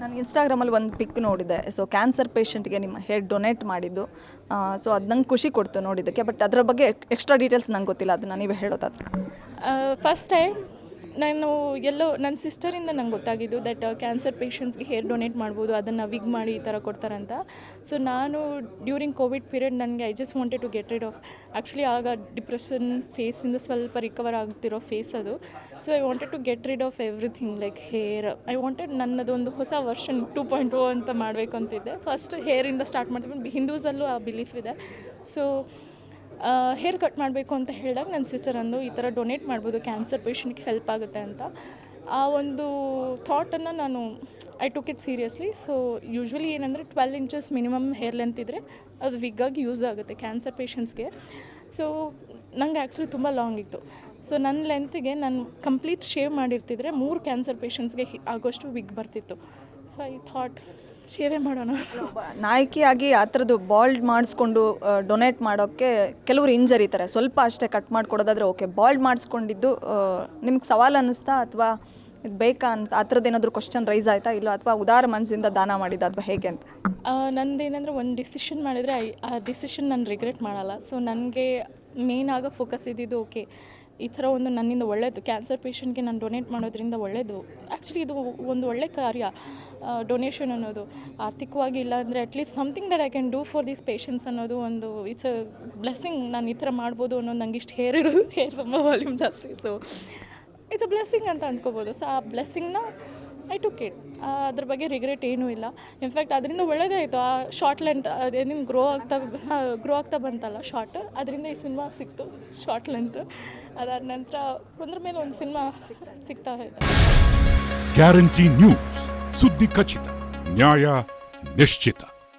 ನಾನು ಇನ್ಸ್ಟಾಗ್ರಾಮಲ್ಲಿ ಒಂದು ಪಿಕ್ ನೋಡಿದೆ. ಸೊ ಕ್ಯಾನ್ಸರ್ ಪೇಷಂಟ್ಗೆ ನಿಮ್ಮ ಹೇರ್ ಡೊನೇಟ್ ಮಾಡಿದ್ದು. ಸೊ ಅದು ನಂಗೆ ಖುಷಿ ಕೊಡ್ತು ನೋಡಿದ್ದಕ್ಕೆ. ಬಟ್ ಅದರ ಬಗ್ಗೆ ಎಕ್ಸ್ಟ್ರಾ ಡೀಟೇಲ್ಸ್ ನಂಗೆ ಗೊತ್ತಿಲ್ಲ. ಅದನ್ನು ನೀವೇ ಹೇಳೋದಾದ್ರೆ. ಫಸ್ಟ್ ಟೈಮ್ ನಾನು ಎಲ್ಲೋ, ನನ್ನ ಸಿಸ್ಟರಿಂದ ನಂಗೆ ಗೊತ್ತಾಗಿದ್ದು ದಟ್ ಕ್ಯಾನ್ಸರ್ ಪೇಷಂಟ್ಸ್ಗೆ ಹೇರ್ ಡೊನೇಟ್ ಮಾಡ್ಬೋದು, ಅದನ್ನು ವಿಗ್ ಮಾಡಿ ಈ ಥರ ಕೊಡ್ತಾರಂತ. ಸೊ ನಾನು ಡ್ಯೂರಿಂಗ್ ಕೋವಿಡ್ ಪೀರಿಯಡ್ ನನಗೆ I just wanted to get rid of actually ಆಗ ಡಿಪ್ರೆಷನ್ ಫೇಸಿಂದ ಸ್ವಲ್ಪ ರಿಕವರ್ ಆಗ್ತಿರೋ ಫೇಸ್ ಅದು. So I wanted to get rid of everything like hair I wanted ನನ್ನದೊಂದು ಹೊಸ ವರ್ಷನ್ ಟೂ ಪಾಯಿಂಟ್ ಓ ಅಂತ ಮಾಡಬೇಕು ಅಂತಿದ್ದೆ. ಫಸ್ಟ್ ಹೇರಿಂದ ಸ್ಟಾರ್ಟ್ ಮಾಡ್ತೀನಿ ಹಿಂದೂಸಲ್ಲೂ ಆ ಬಿಲೀಫ್ ಇದೆ. ಸೊ ಹೇರ್ ಕಟ್ ಮಾಡಬೇಕು ಅಂತ ಹೇಳಿದಾಗ ನನ್ನ ಸಿಸ್ಟರ್ ಅಂದು, ಈ ಥರ ಡೊನೇಟ್ ಮಾಡ್ಬೋದು, ಕ್ಯಾನ್ಸರ್ ಪೇಷಂಟ್ಗೆ ಹೆಲ್ಪ್ ಆಗುತ್ತೆ ಅಂತ. ಆ ಒಂದು ಥಾಟನ್ನು ನಾನು I took it seriously so usually ಏನಂದರೆ twelve inches minimum hair length ಇದ್ದರೆ ಅದು ವಿಗ್ಗಾಗಿ ಯೂಸ್ ಆಗುತ್ತೆ ಕ್ಯಾನ್ಸರ್ ಪೇಷಂಟ್ಸ್ಗೆ ಸೊ ನಂಗೆ ಆ್ಯಕ್ಚುಲಿ ತುಂಬ ಲಾಂಗ್ ಇತ್ತು. ಸೊ ನನ್ನ ಲೆಂತ್ಗೆ ನಾನು ಕಂಪ್ಲೀಟ್ ಶೇವ್ ಮಾಡಿರ್ತಿದ್ರೆ ಮೂರು ಕ್ಯಾನ್ಸರ್ ಪೇಷಂಟ್ಸ್ಗೆ ಆಗೋಷ್ಟು ವಿಗ್ ಬರ್ತಿತ್ತು. ಸೊ ಐ ಥಾಟ್ ಶೇವೇ ಮಾಡೋಣ. ನಾಯಕಿಯಾಗಿ ಆ ಥರದ್ದು ಬಾಲ್ಡ್ ಮಾಡಿಸ್ಕೊಂಡು ಡೊನೇಟ್ ಮಾಡೋಕ್ಕೆ ಕೆಲವರು ಇಂಜರಿತಾರೆ ಸ್ವಲ್ಪ ಅಷ್ಟೇ ಕಟ್ ಮಾಡಿಕೊಡೋದಾದ್ರೆ ಓಕೆ ಬಾಲ್ಡ್ ಮಾಡಿಸ್ಕೊಂಡಿದ್ದು ನಿಮ್ಗೆ ಸವಾಲು ಅನ್ನಿಸ್ತಾ ಅಥವಾ ಇದು ಬೇಕಾ ಅಂತ ಆ ಥರದ್ದು ಏನಾದರೂ ಕ್ವಶನ್ ರೈಸ್ ಆಯಿತಾ? ಇಲ್ಲ ಅಥವಾ ಉದಾರ ಮನಸ್ಸಿಂದ ದಾನ ಮಾಡಿದ ಅಥವಾ ಹೇಗೆ ಅಂತ? ಏನಂದ್ರೆ ಒಂದು ಡಿಸಿಷನ್ ಮಾಡಿದರೆ ಆ ಡಿಸಿಷನ್ ನಾನು ರಿಗ್ರೆಟ್ ಮಾಡಲ್ಲ. ಸೊ ನನಗೆ ಮೇನ್ ಆಗ ಫೋಕಸ್ ಇದ್ದಿದ್ದು ಓಕೆ ಈ ಥರ ಒಂದು ನನ್ನಿಂದ ಒಳ್ಳೆಯದು ಕ್ಯಾನ್ಸರ್ ಪೇಷಂಟ್ಗೆ ನಾನು ಡೊನೇಟ್ ಮಾಡೋದ್ರಿಂದ ಒಳ್ಳೆಯದು ಆ್ಯಕ್ಚುಲಿ ಇದು ಒಂದು ಒಳ್ಳೆ ಕಾರ್ಯ ಡೊನೇಷನ್ ಅನ್ನೋದು. ಆರ್ಥಿಕವಾಗಿ ಇಲ್ಲ ಅಂದರೆ at least something that I can do for these patients ಅನ್ನೋದು ಒಂದು ಇಟ್ಸ್ ಅ ಬ್ಲೆಸ್ಸಿಂಗ್ ನಾನು ಈ ಥರ ಮಾಡ್ಬೋದು ಅನ್ನೋದು ನಂಗೆ ಇಷ್ಟು ಹೇರ್ ಇರೋದು ಹೇರ್ ತುಂಬ ವಾಲ್ಯೂಮ್ ಜಾಸ್ತಿ. ಸೊ ಇಟ್ಸ್ ಅ ಬ್ಲೆಸ್ಸಿಂಗ್ ಅಂತ ಅಂದ್ಕೋಬೋದು. ಸೊ ಆ ಬ್ಲೆಸ್ಸಿಂಗ್ನ ಐ ಟುಕ್ ಇಟ್ ಅದ್ರ ಬಗ್ಗೆ ರಿಗ್ರೆಟ್ ಏನೂ ಇಲ್ಲ. ಇನ್ಫ್ಯಾಕ್ಟ್ ಅದರಿಂದ ಒಳ್ಳೇದೇ ಆಯಿತು. ಆ ಶಾರ್ಟ್ ಲೆಂತ್ ಅದೇನು ಗ್ರೋ ಆಗ್ತಾ ಗ್ರೋ ಆಗ್ತಾ ಬಂತಲ್ಲ ಶಾರ್ಟ್ ಅದರಿಂದ ಈ ಸಿನಿಮಾ ಸಿಕ್ತು ಶಾರ್ಟ್ ಲೆಂತ್ ಅದಾದ ನಂತರ ಒಂದ್ರ ಮೇಲೆ ಒಂದು ಸಿನಿಮಾ ಸಿಗ್ತಾ ಇದೆ ಗ್ಯಾರಂಟಿ ನ್ಯೂಸ್ ಸುದ್ದಿ ಖಚಿತ, ನ್ಯಾಯ ನಿಶ್ಚಿತ.